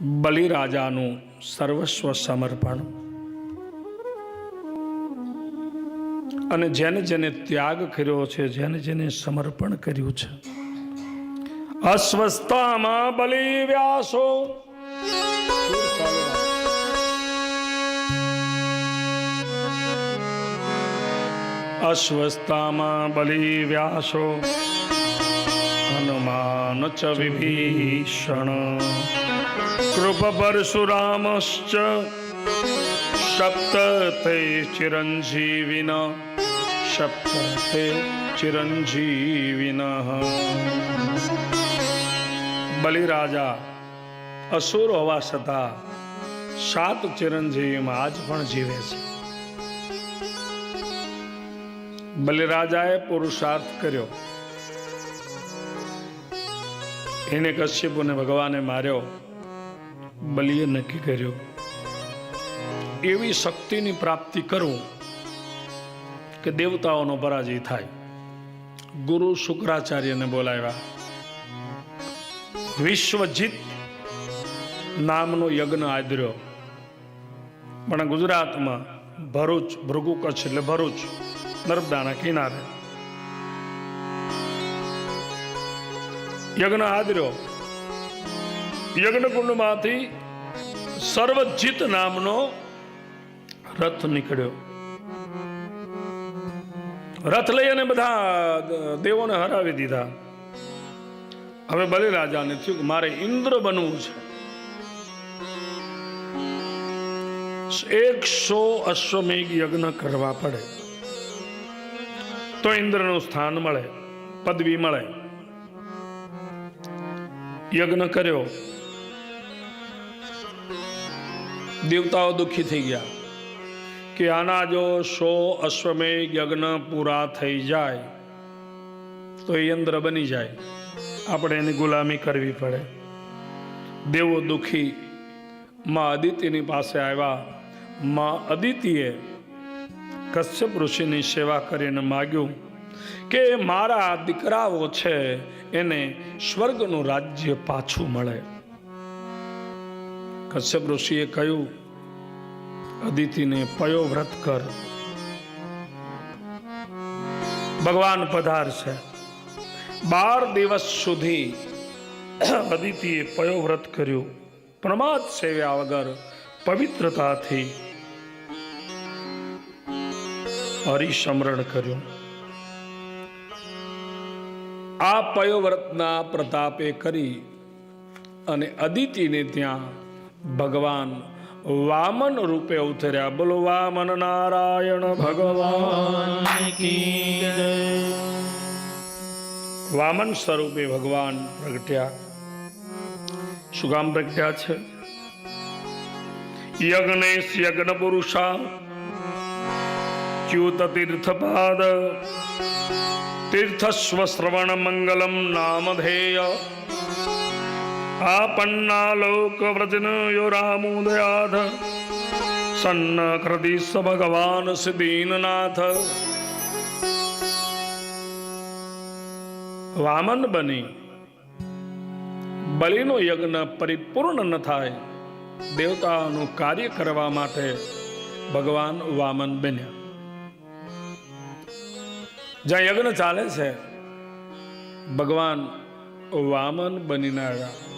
બલિરાજાનું સર્વસ્વ સમર્પણ. અને જેને જેને ત્યાગ કર્યો છે, જેને જેને સમર્પણ કર્યું છે. અસ્વસ્થામાં બલિ વ્યાસો. અસ્વસ્થામાં બલિ વ્યાસો. હનુમાન ચ વિભીષણ. કૃપ પરશુરામશ્ચ સપ્ત તે ચિરંજીવિના સપ્ત તે ચિરંજીવિના બલિરાજા અસુર હોવા છતાં સાત ચિરંજીવીમાં આજ પણ જીવે છે બલિરાજાએ પુરુષાર્થ કર્યો એને કશ્યપુને ભગવાને માર્યો બલિએ નક્કી કર્યું. એવી શક્તિની પ્રાપ્તિ કરું કે દેવતાઓનો પરાજય થાય. ગુરુ શુક્રાચાર્યને બોલાવ્યા. વિશ્વજીત નામનો યજ્ઞ આદર્યો. પણ ગુજરાતમાં ભરૂચ ભૃગુ કચ્છ એટલે ભરૂચ, નર્મદાના કિનારે. યજ્ઞ આદર્યો. યજ્ઞકુંડમાંથી સર્વજીત નામનો રથ નીકળ્યો. રથ લઈ અને બધા દેવોને હરાવી દીધા. હવે બલિરાજાને થયું કે મારે ઇન્દ્ર બનવું છે. એકસો અશ્વમેઘ યજ્ઞ કરવા પડે. તો ઇન્દ્રનું સ્થાન મળે, પદવી મળે. યજ્ઞ કર્યો. દેવતાઓ દુઃખી થઈ ગયા કે આના જો સો અશ્વમેય યજ્ઞ પૂરા થઈ જાય તો એ ઇન્દ્ર બની જાય. આપણે એની ગુલામી કરવી પડે. દેવો દુઃખી. માં અદિતિની પાસે આવ્યા. માં અદિતિએ કશ્યપ ઋષિની સેવા કરીને માગ્યું કે મારા દીકરાઓ છે એને સ્વર્ગનું રાજ્ય પાછું મળે. કશ્યપ ઋષિએ કહ્યું, અદિતિને પયો વ્રત કર. ભગવાન પધાર છે બાર દિવસ સુધી અદિતિએ પયો વ્રત કર્યું. પ્રમાદ સેવ્યા વગર પવિત્રતાથી હરિસમરણ કર્યું. આ પયોવ્રતના પ્રતાપે કરી અને અદિતિને ત્યાં ભગવાન વામન રૂપે ઉતર્યા બોલો, વામન નારાયણ ભગવાન વામન સ્વરૂપે ભગવાન પ્રગટ્યા. શું કામ પ્રગટ્યા છે? યજ્ઞેશ યજ્ઞ પુરુષા. ચ્યુત તીર્થપાદ. તીર્થસ્વ શ્રવણ મંગલમ નામધેય. વ્રજન યો રામોદયાધ સન્ન કૃતિ સ ભગવાન સિદ્ધિનનાથ વામન બની બલિનો યજ્ઞ પરિપૂર્ણ ન થાય દેવતાઓનું કાર્ય કરવા માટે ભગવાન વામન બન્યા જ્યાં યજ્ઞ ચાલે છે ભગવાન વામન બનીને આવ્યા